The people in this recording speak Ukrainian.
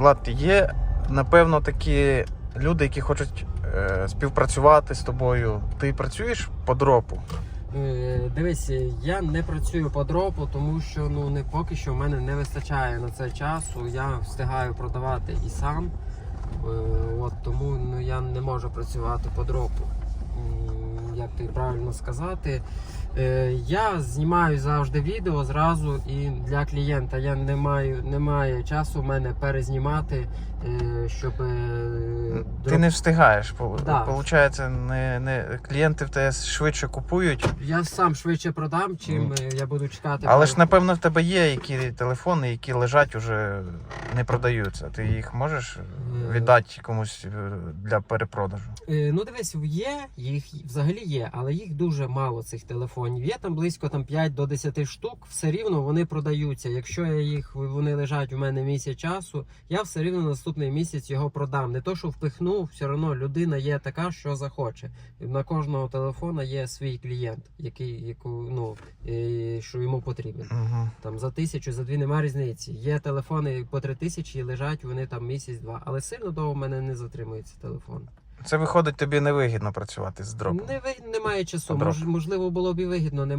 Влад, є напевно такі люди, які хочуть е, співпрацювати з тобою. Ти працюєш по дропу? Е, Дивись, я не працюю по дропу, тому що ну не поки що в мене не вистачає на це часу. Я встигаю продавати і сам. Е, От тому ну, я не можу працювати по дропу. Як тобі правильно сказати? Е, Я знімаю завжди відео зразу і для клієнта я не маю немає часу в мене перезнімати, е, щоб е, Ти не встигаєш. Да. Получається, не, не, клієнти в тебе швидше купують. Я сам швидше продам, чим е, я буду чекати. Але ж напевно в тебе є які телефони, які лежать уже не продаються. Ти їх можеш Е. віддати комусь е, для перепродажу? Е, Ну, дивись, є, їх взагалі є, але їх дуже мало цих телефонів. Є там близько там 5 до 10 штук, все рівно вони продаються. Якщо я їх вони лежать у мене місяць часу, я все рівно наступний місяць його продам. Не то, що впихну, все одно людина є така, що захоче. На кожного телефона є свій клієнт, який яку, ну, е, що йому потрібен. Угу. Там за тисячу, за дві нема різниці. Є телефони по три тисячі, лежать вони там місяць-два. Але сильно довго в мене не затримується телефон. Це виходить тобі невигідно працювати з дропом. Не немає часу. Мож, можливо, було б і вигідно, немає.